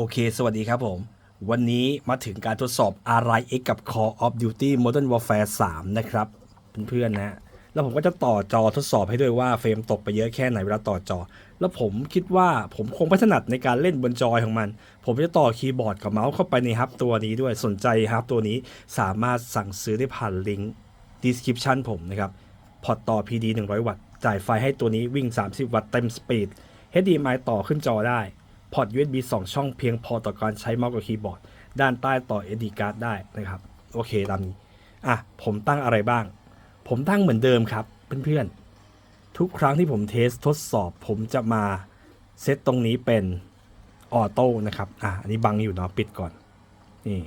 โอเค สวัสดีครับผม วันนี้มาถึงการทดสอบ RIX กับ Call of Duty Modern Warfare 3 นะครับ เพื่อนๆนะ แล้วผมก็จะต่อจอทดสอบให้ด้วยว่าเฟรมตกไปเยอะแค่ไหนเวลาต่อจอ แล้วผมคิดว่าผมคงไม่ถนัดในการเล่นบนจอยของมัน ผมจะต่อคีย์บอร์ดกับเมาส์เข้าไปในฮับตัวนี้ด้วย สนใจฮับตัวนี้สามารถสั่งซื้อได้ผ่านลิงก์ description ผมนะครับ พอร์ตต่อ PD 100 วัตต์ จ่ายไฟให้ตัวนี้วิ่ง 30 วัตต์เต็มสปีด HDMI ต่อขึ้นจอได้ พอร์ต USB 2 ช่องเพียงพอต่อการใช้เมาส์กับคีย์บอร์ด ด้านใต้ต่อ SD card ได้นะครับ โอเคตามนี้ อะ ผมตั้งอะไรบ้าง ผมตั้งเหมือนเดิมครับ เพื่อนๆ ทุกครั้งที่ผมเทสทดสอบ ผมจะมาเซตตรงนี้เป็นออโต้นะครับ อะ อันนี้บังอยู่เนาะ ปิดก่อน นี่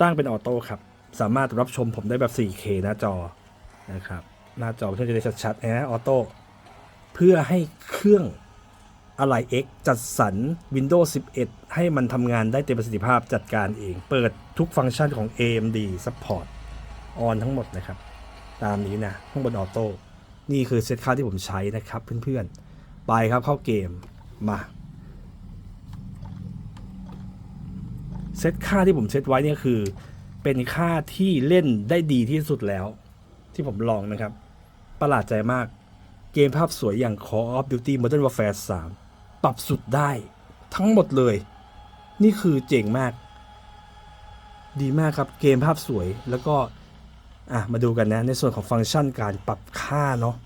ตั้งเป็นออโต้ครับ สามารถรับชมผมได้แบบ 4K หน้าจอ นะครับ หน้าจอเพื่อจะได้ชัดๆนะออโต้ เพื่อให้เครื่อง อะไร X จัดสรร Windows 11 ให้มันทำงานได้เต็มประสิทธิภาพจัดการเอง เปิดทุกฟังก์ชันของ AMD Support ออนทั้งหมดนะครับ ตามนี้นะข้างบนออโต้นี่คือเซตค่าที่ผมใช้นะครับเพื่อนๆ ไปครับเข้าเกมมาเซตค่าที่ผมเซตไว้เนี่ยคือ เป็นค่าที่เล่นได้ดีที่สุดแล้ว ที่ผมลองนะครับ ประหลาดใจมากเกมภาพสวยอย่าง Call of Duty Modern Warfare 3 ปรับสุดได้ทั้งหมดเลย นี่คือเจ๋งมาก ดีมากครับเกมภาพสวยแล้วก็ อะ มาดูกันนะ ในส่วนของฟังก์ชันการปรับค่าเนาะ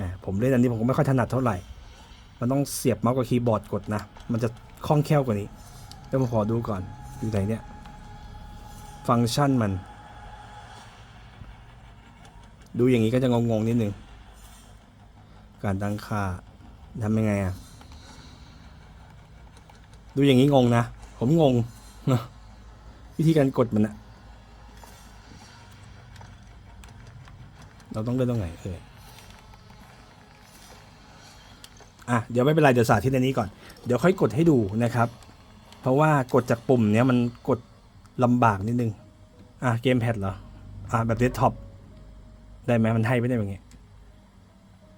นะผมเล่นอันนี้ผมก็ไม่ค่อยถนัดเท่าไหร่ มันต้องเสียบเมาส์กับคีย์บอร์ดกดนะ มันจะคล่องแคล่วกว่านี้เดี๋ยวผมขอดูก่อน อยู่ไหนเนี่ย ฟังก์ชันมัน ดูอย่างนี้ก็จะงงๆนิดนึง การตั้งค่า ทำยังไงอะดูอย่างนี้งงนะ ผมงงนะวิธีการกดมันอะเราต้องเลื่อนตรงไหนเอออะเดี๋ยวไม่เป็นไรเดี๋ยวสาธิตอันนี้ก่อน เดี๋ยวค่อยกดให้ดูนะครับ เพราะว่ากดจากปุ่มเนี้ยมันกดลำบากนิดนึง อะเกมแพดเหรอ อะแบบเดสก์ท็อปได้ไหมมันให้ไม่ได้แบบนี้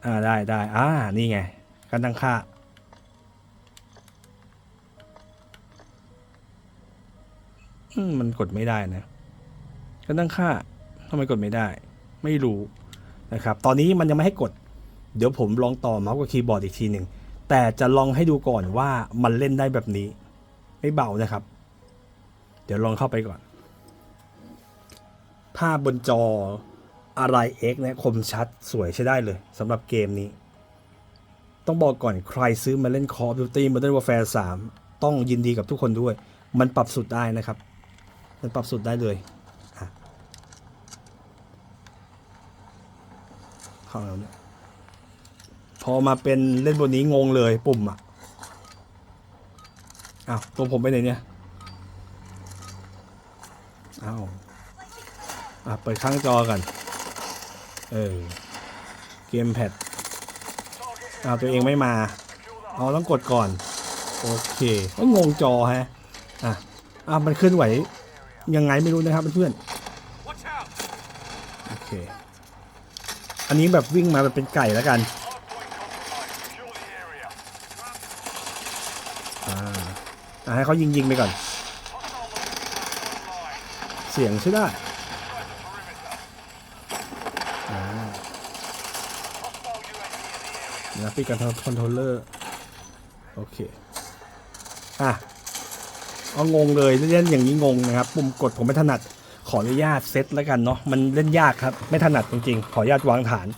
อ่าได้ได้อ่านี่ไง การตั้งค่าอืมมันกดไม่ได้นะการตั้งค่าทำไมกดไม่ได้ ไม่รู้นะครับ ตอนนี้มันยังไม่ให้กด เดี๋ยวผมลองต่อเมาส์กับคีย์บอร์ดอีกทีหนึ่ง แต่จะลองให้ดูก่อนว่ามันเล่นได้แบบนี้ ไม่เบานะครับ เดี๋ยวลองเข้าไปก่อน ภาพบนจออะไร X เนี่ยคมชัดสวยใช้ได้เลยสำหรับเกมนี้ ต้องบอกก่อนใครซื้อมาเล่น Call of Duty Modern Warfare 3 ต้องยินดีกับทุกคนด้วย มันปรับสุดได้นะครับ มันปรับสุดได้เลยเข้าแล้วเนี่ยพอมาเป็นเล่นบนนี้งงเลยปุ่มอะอ้าวตัวผมไปไหนเนี่ยอ้าวอะเปิดข้างจอกันเออเกมแพด อ้าวตัวเองไม่มา เอาต้องกดก่อน โอเคก็งงจอฮะ อะ อะมันเคลื่อนไหว ยังไงไม่รู้นะครับเพื่อนโอเค อันนี้แบบวิ่งมาแบบเป็นไก่แล้วกันอ่าให้เขายิงยิงไปก่อน เสียงใช่ได้ ปิดการคอนโทรลเลอร์ โอเค อะ เอางงเลยเล่นอย่างนี้งงนะครับ ปุ่มกดผมไม่ถนัด ขออนุญาตเซตแล้วกันเนาะ มันเล่นยากครับ ไม่ถนัดจริงๆ ขออนุญาตวางฐาน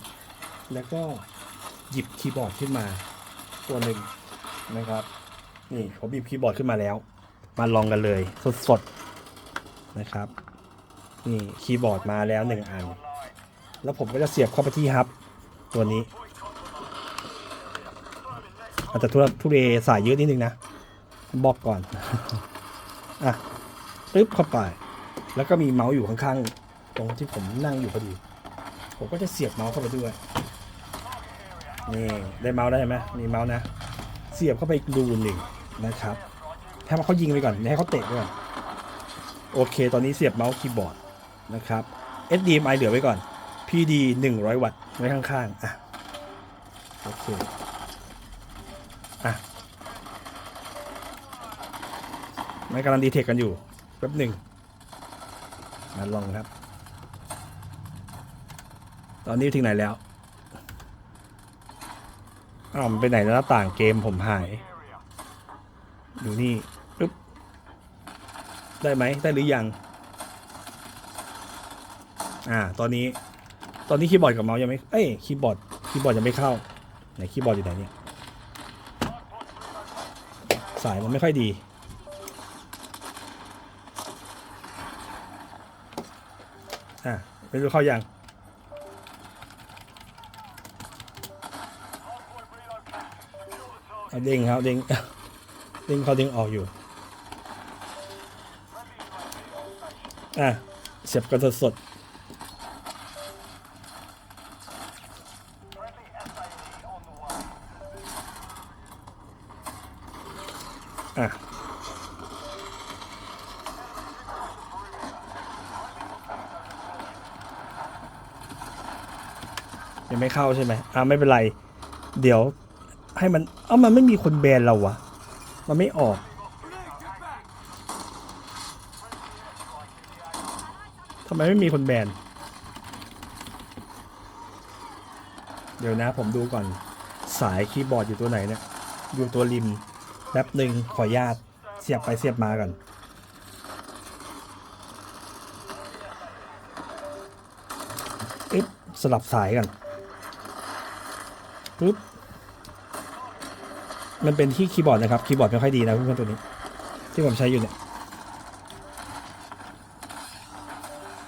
แล้วก็หยิบคีย์บอร์ดขึ้นมา ตัวหนึ่งนะครับ นี่ผมหยิบคีย์บอร์ดขึ้นมาแล้ว มาลองกันเลย สดๆ นะครับ นี่คีย์บอร์ดมาแล้วหนึ่งอัน แล้วผมก็จะเสียบเข้าไปที่ฮับ ตัวนี้ อาจจะทุรทุเรสายยืดนิดนึงนะบอกก่อน อะปึ๊บเข้าไป แล้วก็มีเมาส์อยู่ข้างๆ ตรงที่ผมนั่งอยู่พอดี ผมก็จะเสียบเมาส์เข้าไปด้วยนี่ได้เมาส์ได้ไหมมีเมาส์นะ เสียบเข้าไปอีกรูหนึ่งนะครับให้เขายิงไปก่อนให้เขาเตะไปก่อนโอเค ตอนนี้เสียบเมาส์คีย์บอร์ดนะครับ HDMI เหลือไว้ก่อน PD 100 วัตต์ไว้ข้างๆ อะ โอเค อะไม่กำลังดีเทคกันอยู่แป๊บหนึ่งมาลองครับ ตอนนี้ถึงไหนแล้วอ้าวมันไปไหนแล้วหน้าต่างเกมผมหาย อยู่นี่ปึ๊บได้ไหมได้หรือยัง อ่า ตอนนี้ ตอนนี้คีย์บอร์ดกับเมาส์ยังไม่ เอ้ย คีย์บอร์ด คีย์บอร์ดยังไม่เข้า ไหนคีย์บอร์ดอยู่ไหนเนี่ย สายมันไม่ค่อยดี อะไม่รู้เข้ายังเด้งครับเด้งเด้งเขาเด้งออกอยู่ อะเสียบกันสดๆ อะยังไม่เข้าใช่ไหมอ่าไม่เป็นไร เดี๋ยวให้มัน เอ้ามันไม่มีคนแบนเราวะ มันไม่ออก ทำไมไม่มีคนแบน เดี๋ยวนะผมดูก่อน สายคีย์บอร์ดอยู่ตัวไหนเนี่ย อยู่ตัวริม แป๊บหนึ่งขออนุญาตเสียบไปเสียบมากันอึ๊บสลับสายกันปึ๊บมันเป็นที่คีย์บอร์ดนะครับคีย์บอร์ดไม่ค่อยดีนะเพื่อนๆตัวนี้ ที่ผมใช้อยู่เนี่ย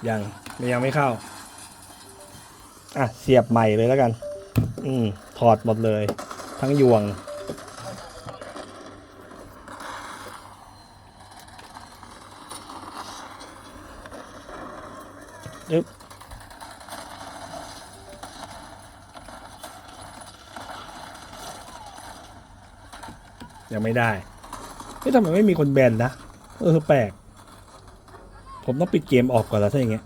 ยังยังไม่เข้า อะ เสียบใหม่เลยแล้วกัน อืมถอดหมดเลย ทั้งยวง อึ๊บยังไม่ได้เฮ้ยทำไมไม่มีคนแบนนะ เออแปลก ผมต้องปิดเกมออกก่อนแล้วถ้าอย่างเงี้ย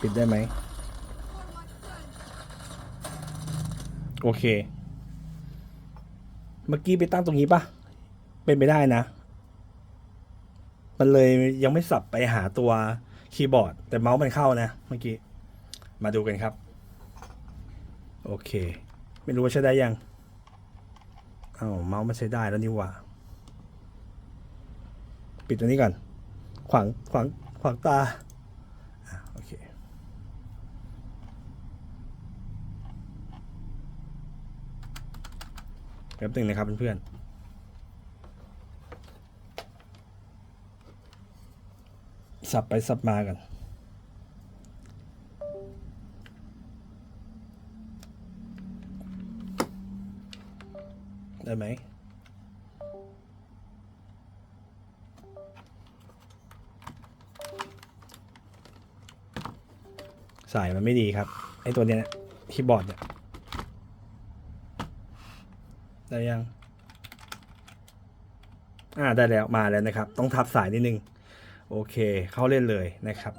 ปิดได้ไหม โอเค เมื่อกี้ไปตั้งตรงนี้ปะเป็นไปได้นะ มันเลยยังไม่สับไปหาตัวคีย์บอร์ด แต่เมาส์มันเข้านะเมื่อกี้ มาดูกันครับ โอเค ไม่รู้ว่าใช้ได้ยังอ้าวเมาส์มันใช้ได้แล้วนี่ว่า ปิดตัวนี้ก่อน ขวางขวางขวางตาอะโอเคแป๊บนึงนะครับเพื่อนๆ สับไปสับมากัน ได้ไหมสายมันไม่ดีครับไอตัวเนี้ยคีย์บอร์ดเนี่ยได้ยัง อ่าได้แล้วมาแล้วนะครับ ต้องทับสายนิดนึง โอเค เข้าเล่นเลยนะครับ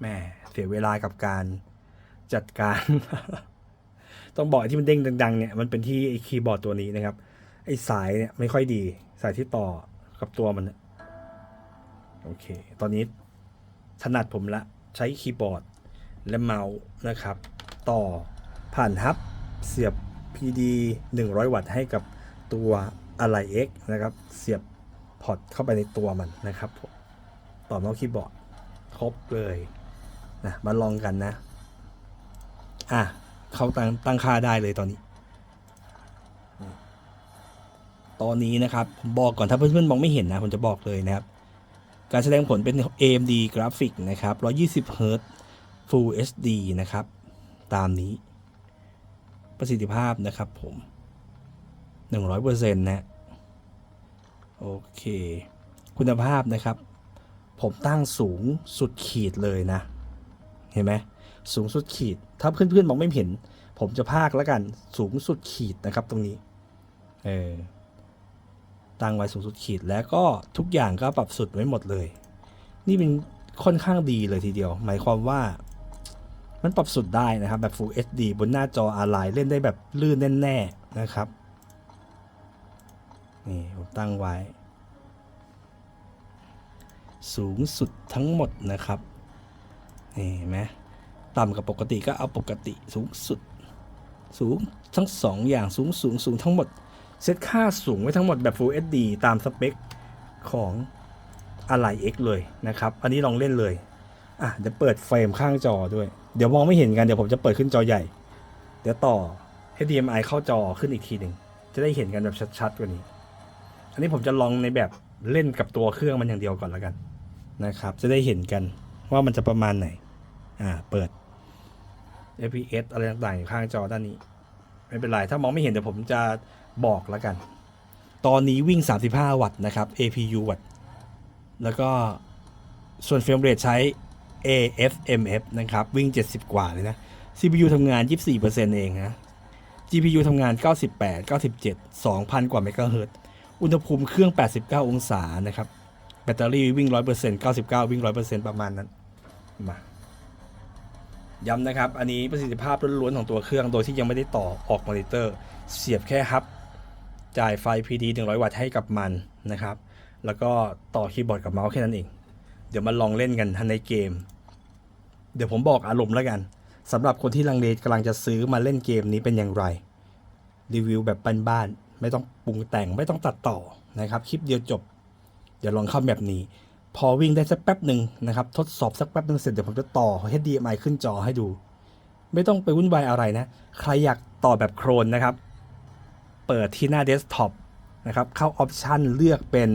แม่เสียเวลากับการจัดการ ต้องบอกที่มันเด้งดังๆเนี่ยมันเป็นที่ไอ้คีย์บอร์ดตัวนี้นะครับ ไอ้สายเนี่ยไม่ค่อยดี สายที่ต่อกับตัวมัน โอเค ตอนนี้ถนัดผมละใช้คีย์บอร์ดและเมาส์นะครับ ต่อผ่านฮับเสียบ PD 100 วัตต์ให้กับตัวอะไร X นะครับ เสียบ พอร์ตเข้าไปในตัวมันนะครับต่อมาคีย์บอร์ดครบเลยนะมาลองกันนะ อะ เขาตั้งตั้งค่าได้เลยตอนนี้ ตอนนี้นะครับผมบอกก่อนถ้าเพื่อนๆมองไม่เห็นนะ ผมจะบอกเลยนะครับ การแสดงผลเป็น AMD Graphic นะครับ120 Hz Full HD นะครับ ตามนี้ ประสิทธิภาพนะครับผม 100%นะ โอเค คุณภาพนะครับ ผมตั้งสูงสุดขีดเลยนะ เห็นไหมสูงสุดขีด ถ้าเพื่อนๆมองไม่เห็น ผมจะพากแล้วกันสูงสุดขีดนะครับตรงนี้ เออตั้งไว้สูงสุดขีดแล้วก็ทุกอย่างก็ปรับสุดไว้หมดเลย นี่เป็นค่อนข้างดีเลยทีเดียว หมายความว่ามันปรับสุดได้นะครับ แบบ Full HD บนหน้าจออะไรเล่นได้แบบลื่นแน่ๆนะครับ นี่ผมตั้งไว้ สูงสุดทั้งหมดนะครับนี่เห็นไหมต่ำกับปกติก็เอาปกติสูงสุด สูงทั้งสองอย่างสูงสูงสูงทั้งหมด เซตค่าสูงไว้ทั้งหมดแบบ Full HD ตามสเปคของอะไร X เลยนะครับ อันนี้ลองเล่นเลย อะเดี๋ยวเปิดเฟรมข้างจอด้วย เดี๋ยวมองไม่เห็นกัน เดี๋ยวผมจะเปิดขึ้นจอใหญ่ เดี๋ยวต่อ HDMI เข้าจอขึ้นอีกทีหนึ่ง จะได้เห็นกันแบบชัดๆกว่านี้ อันนี้ผมจะลองในแบบเล่นกับตัวเครื่องมันอย่างเดียวก่อนแล้วกันนะครับ จะได้เห็นกันว่ามันจะประมาณไหน อ่า เปิด FPS อะไรต่างๆอยู่ข้างจอด้านนี้ ไม่เป็นไร ถ้ามองไม่เห็นเดี๋ยวผมจะบอกแล้วกัน ตอนนี้วิ่ง 35 วัตต์นะครับ APU วัตต์แล้วก็ส่วนเฟรมเรทใช้ AFMF นะครับ วิ่ง 70 กว่าเลยนะ CPU ทำงาน 24%เองนะ GPU ทำงาน 98 97 2,000 กว่าเมกะเฮิรตซ์ อุณหภูมิเครื่อง 89 องศานะครับ แบตเตอรี่วิ่ง 100% 99 วิ่ง 100%ประมาณนั้น มา ย้ำนะครับ อันนี้ประสิทธิภาพล้วนๆของตัวเครื่อง โดยที่ยังไม่ได้ต่อออกมอนิเตอร์ เสียบแค่ฮับ จ่ายไฟ PD 100 วัตต์ให้กับมันนะครับ แล้วก็ต่อคีย์บอร์ดกับเมาส์แค่นั้นเอง เดี๋ยวมาลองเล่นกันทันในเกม เดี๋ยวผมบอกอารมณ์แล้วกันสำหรับคนที่ลังเลกำลังจะซื้อมาเล่นเกมนี้เป็นอย่างไร รีวิวแบบบ้านๆ ไม่ต้องปรุงแต่งไม่ต้องตัดต่อนะครับ คลิปเดียวจบ เดี๋ยวลองเข้าแบบนี้ พอวิ่งได้สักแป๊บหนึ่งนะครับ ทดสอบสักแป๊บหนึ่งเสร็จเดี๋ยวผมจะต่อ HDMI ขึ้นจอให้ดู ไม่ต้องไปวุ่นวายอะไรนะ ใครอยากต่อแบบโครนนะครับ เปิดที่หน้าเดสก์ท็อปนะครับ เข้าออปชันเลือกเป็น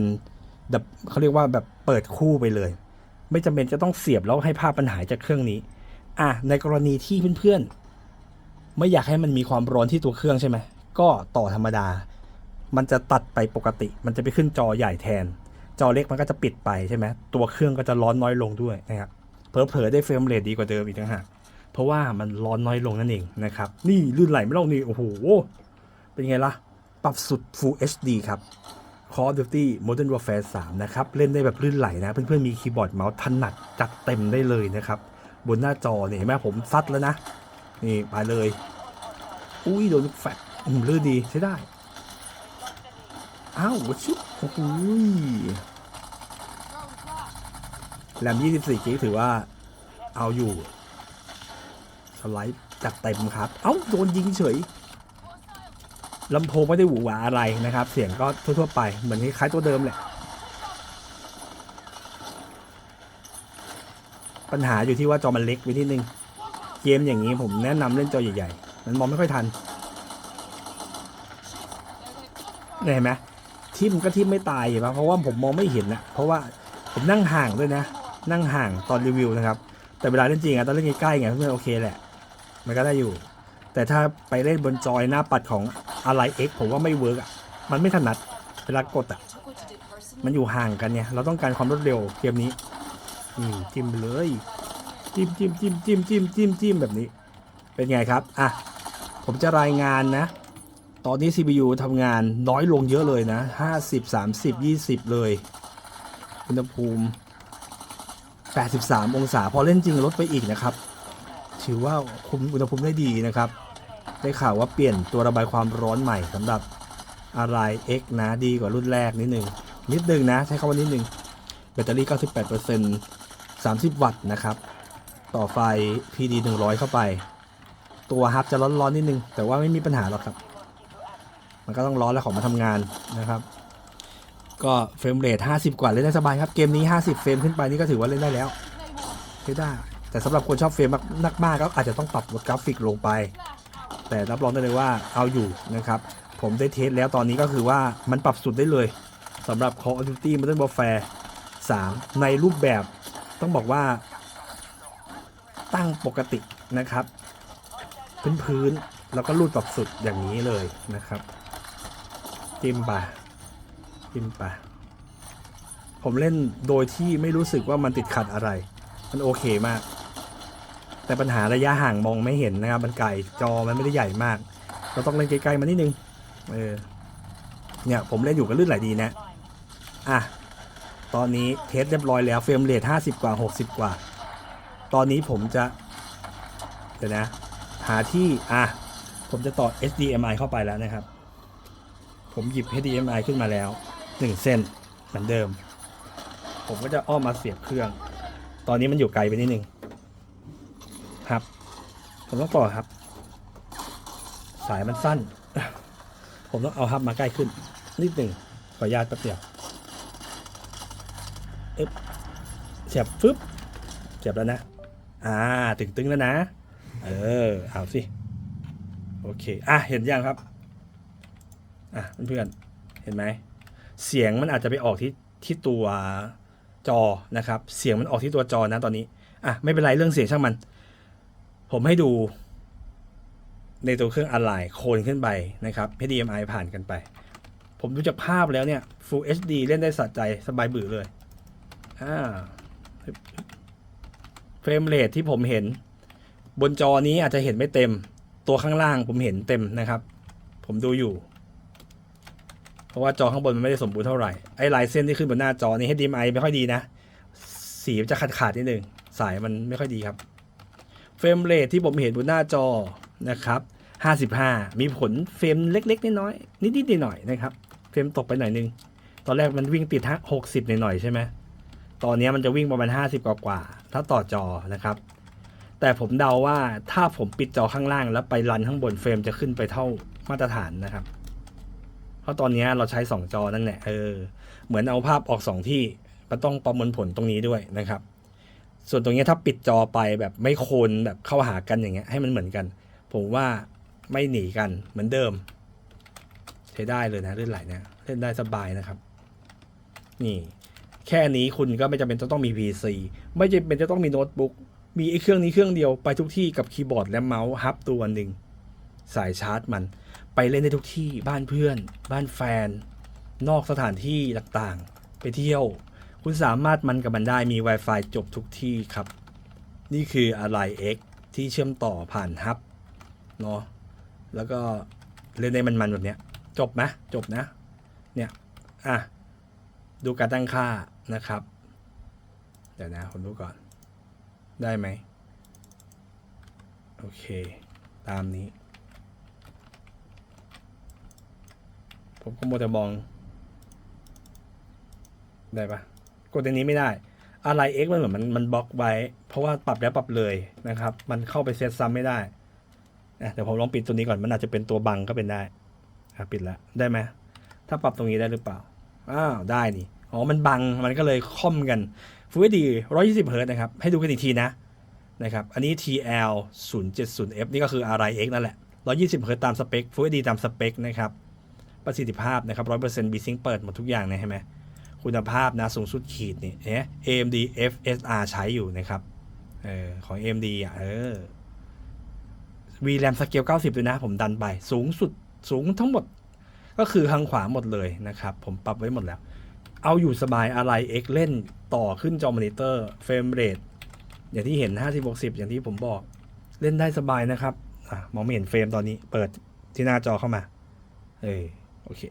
เขาเรียกว่าแบบเปิดคู่ไปเลย ไม่จำเป็นจะต้องเสียบแล้วให้ภาพมันหายจากเครื่องนี้อะในกรณีที่เพื่อนๆไม่อยากให้มันมีความร้อนที่ตัวเครื่องใช่ไหมก็ต่อธรรมดา มันจะตัดไปปกติ มันจะไปขึ้นจอใหญ่แทน จอเล็กมันก็จะปิดไปใช่ไหมตัวเครื่องก็จะร้อนน้อยลงด้วยนะครับเผลอๆได้เฟรมเรทดีกว่าเดิมอีกนะฮะเพราะว่ามันร้อนน้อยลงนั่นเองนะครับ นี่ลื่นไหลไม่ลงนี่โอ้โหเป็นไงล่ะ ปรับสุด Full HD ครับ Call of Duty Modern Warfare 3 นะครับ เล่นได้แบบลื่นไหลนะ เพื่อนๆมีคีย์บอร์ดเมาส์ถนัดจัดเต็มได้เลยนะครับ บนหน้าจอเนี่ยเห็นไหมผมซัดแล้วนะ นี่ไปเลย อุ้ยโดนลูกแฟดอืมลื่นดีใช้ได้ อ้าวชุบโอ้โหแรม24กิกถือว่าเอาอยู่สไลด์จัดเต็มครับ เอ้า โดนยิงเฉยลำโพงไม่ได้หวือหวาอะไรนะครับ เสียงก็ทั่วๆไป เหมือนคล้ายตัวเดิมแหละ ปัญหาอยู่ที่ว่าจอมันเล็กไปนิดนึง เกมอย่างนี้ผมแนะนำเล่นจอใหญ่ๆ มันมองไม่ค่อยทันเห็นไหม ทิมก็ทิมไม่ตายเห็นปะเพราะว่าผมมองไม่เห็นนะเพราะว่าผมนั่งห่างด้วยนะ นั่งห่างตอนรีวิวนะครับ แต่เวลาเล่นจริงอะตอนเล่นใกล้ๆไงเพื่อนโอเคแหละ มันก็ได้อยู่ แต่ถ้าไปเล่นบนจอยหน้าปัดของอะไร X ผมว่าไม่เวิร์กอะมันไม่ถนัดเวลากดอะมันอยู่ห่างกันเนี่ยเราต้องการความรวดเร็วเกมนี้อืมจิ้มเลยจิ้มจิ้มจิ้มจิ้มจิ้มจิ้มจิ้มแบบนี้ เป็นไงครับอะผมจะรายงานนะ ตอนนี้ CPU ทำงานน้อยลงเยอะเลยนะ 50 30 20 เลย อุณหภูมิ 83 องศา พอเล่นจริงลดไปอีกนะครับ ถือว่าคุมอุณหภูมิได้ดีนะครับ ได้ข่าวว่าเปลี่ยนตัวระบายความร้อนใหม่สำหรับอะไร X นะดีกว่ารุ่นแรกนิดนึง นิดนึงนะ ใช้คำว่านิดนึง แบตเตอรี่ 98% 30 วัตต์นะครับ ต่อไฟ PD 100 เข้าไป ตัวฮับจะร้อนๆนิดนึง แต่ว่าไม่มีปัญหาหรอกครับ มันก็ต้องร้อนแล้วของมาทำงานนะครับ ก็เฟรมเรท50 กว่าเล่นได้สบายครับ เกมนี้ 50 เฟรมขึ้นไปนี่ก็ถือว่าเล่นได้แล้วใช้ได้ แต่สำหรับคนชอบเฟรมมากๆก็อาจจะต้องปรับลดกราฟิกลงไป แต่รับรองได้เลยว่าเอาอยู่นะครับ ผมได้เทสแล้วตอนนี้ก็คือว่ามันปรับสุดได้เลยสำหรับ Call of Duty Modern Warfare 3 ในรูปแบบต้องบอกว่า ตั้งปกตินะครับ พื้นๆแล้วก็รูดปรับสุดอย่างนี้เลยนะครับ จิ้มไปจิ้มไปผมเล่นโดยที่ไม่รู้สึกว่ามันติดขัดอะไร มันโอเคมาก แต่ปัญหาระยะห่างมองไม่เห็นนะครับ มันไกลจอมันไม่ได้ใหญ่มาก เราต้องเล่นไกลๆมานิดนึง เออ เนี่ยผมเล่นอยู่กับลื่นไหลดีนะ อะ ตอนนี้เทสเรียบร้อยแล้วเฟรมเรท50 กว่า 60 กว่า ตอนนี้ผมจะเดี๋ยวนะ หาที่ อะ ผมจะต่อ HDMI เข้าไปแล้วนะครับ ผมหยิบ HDMI ขึ้นมาแล้วหนึ่งเส้นเหมือนเดิม ผมก็จะอ้อมมาเสียบเครื่อง ตอนนี้มันอยู่ไกลไปนิดนึงครับ ผมต้องต่อครับ สายมันสั้น ผมต้องเอาฮับมาใกล้ขึ้น นิดหนึ่งขออนุญาตแป๊บเดียวอึ๊บเสียบฟึบเสียบแล้วนะ อ่าตึงตึงๆแล้วนะ เออ เอาสิ โอเค อะ เห็นยังครับ อะเพื่อนๆเห็นไหมเสียงมันอาจจะไปออกที่ที่ตัวจอนะครับ เสียงมันออกที่ตัวจอนะตอนนี้อะไม่เป็นไรเรื่องเสียงช่างมัน ผมให้ดู ในตัวเครื่องอะไหล่โคนขึ้นไปนะครับ HDMI ผ่านกันไป ผมดูจากภาพแล้วเนี่ย Full HD เล่นได้สะใจสบายบือเลยอ่าเฟรมเรทที่ผมเห็น บนจอนี้อาจจะเห็นไม่เต็ม ตัวข้างล่างผมเห็นเต็มนะครับ ผมดูอยู่ เพราะว่าจอข้างบนมันไม่ได้สมบูรณ์เท่าไหร่ไอ้ลายเส้นที่ขึ้นบนหน้าจอนี้ HDMI ไม่ค่อยดีนะ สีจะขาดขาดๆนิดนึงสายมันไม่ค่อยดีครับเฟรมเรทที่ผมเห็นบนหน้าจอนะครับ55 มีผลเฟรมเล็กๆน้อยๆนิดๆหน่อยๆนะครับ เฟรมตกไปหน่อยนึง ตอนแรกมันวิ่งติด60 หน่อยๆใช่ไหมตอนนี้มันจะวิ่งประมาณ 50 กว่าๆถ้าต่อจอนะครับ แต่ผมเดาว่าถ้าผมปิดจอข้างล่างแล้วไปรันข้างบนเฟรมจะขึ้นไปเท่ามาตรฐานนะครับ เพราะตอนนี้เราใช้ 2 จอนั่นแหละเออเหมือนเอาภาพออก 2 ที่มันต้องประมวลผลตรงนี้ด้วยนะครับ ส่วนตรงนี้ถ้าปิดจอไปแบบไม่โคนแบบเข้าหากันอย่างเงี้ยให้มันเหมือนกัน ผมว่าไม่หนีกันเหมือนเดิม ใช้ได้เลยนะเล่นไหลนะเล่นได้สบายนะครับ นี่ แค่นี้คุณก็ไม่จำเป็นจะต้องมี PC ไม่จำเป็นจะต้องมีโน้ตบุ๊กมีไอ้เครื่องนี้เครื่องเดียวไปทุกที่กับคีย์บอร์ดและเมาส์ฮับตัวหนึ่งสายชาร์จมัน ไปเล่นได้ทุกที่บ้านเพื่อน บ้านแฟน นอกสถานที่ต่างๆ ไปเที่ยว คุณสามารถมันกับมันได้มี Wi-Fi จบทุกที่ครับ นี่คืออะไร X ที่เชื่อมต่อผ่านฮับเนาะแล้วก็เล่นในมันๆแบบเนี้ย จบไหมจบนะ เนี่ย อะ ดูการตั้งค่านะครับ เดี๋ยวนะผมดูก่อน ได้ไหม โอเค ตามนี้ ผมก็โมวแต่มอง ได้ปะกดอันนี้ไม่ได้ อะไร X มันเหมือนมันมันบล็อกไว้ เพราะว่าปรับแล้วปรับเลยนะครับ มันเข้าไปเซตซ้ำไม่ได้อะเดี๋ยวผมลองปิดตัวนี้ก่อน มันอาจจะเป็นตัวบังก็เป็นได้อะปิดแล้ว ได้ไหม ถ้าปรับตรงนี้ได้หรือเปล่า อ้าว ได้นี่ อ๋อ มันบัง มันก็เลยค่อมกัน Full HD 120 Hz นะครับ ให้ดูกันอีกทีนะ นะครับ อันนี้ TL 070F นี่ก็คือ RIX นั่นแหละ120 Hz ตตามสเปค Full HD ตามสเปคนะครับ ประสิทธิภาพนะครับ100% B-Sync เซ็นต์บีซิงเปิดหมดทุกอย่างนะเห็นไหมคุณภาพนะสูงสุดขีดนี่เอ๊ะ AMD FSR ใช้อยู่นะครับเออของ AMD อะเออ VRAM สเกล90 ด้วยนะ ผมดันไป สูงสุดสูงทั้งหมด ก็คือทางขวาหมดเลยนะครับ ผมปรับไว้หมดแล้ว เอาอยู่สบายอะไร X เล่นต่อขึ้นจอมอนิเตอร์เฟรมเรทอย่างที่เห็น 50 60 อย่างที่ผมบอก เล่นได้สบายนะครับอมองไม่เห็นเฟรมตอนนี้ เปิดที่หน้าจอเข้ามา เออ โอเค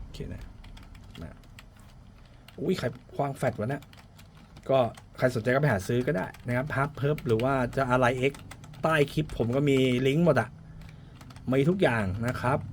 โอเคนะนะอุ้ยใครควางแฟดวะเนะก็ใครสนใจก็ไปหาซื้อก็ได้นะครับพับเพิบหรือว่าจะอะไรเอ็กใต้คลิปผมก็มีลิงก์หมดอะมีทุกอย่างนะครับ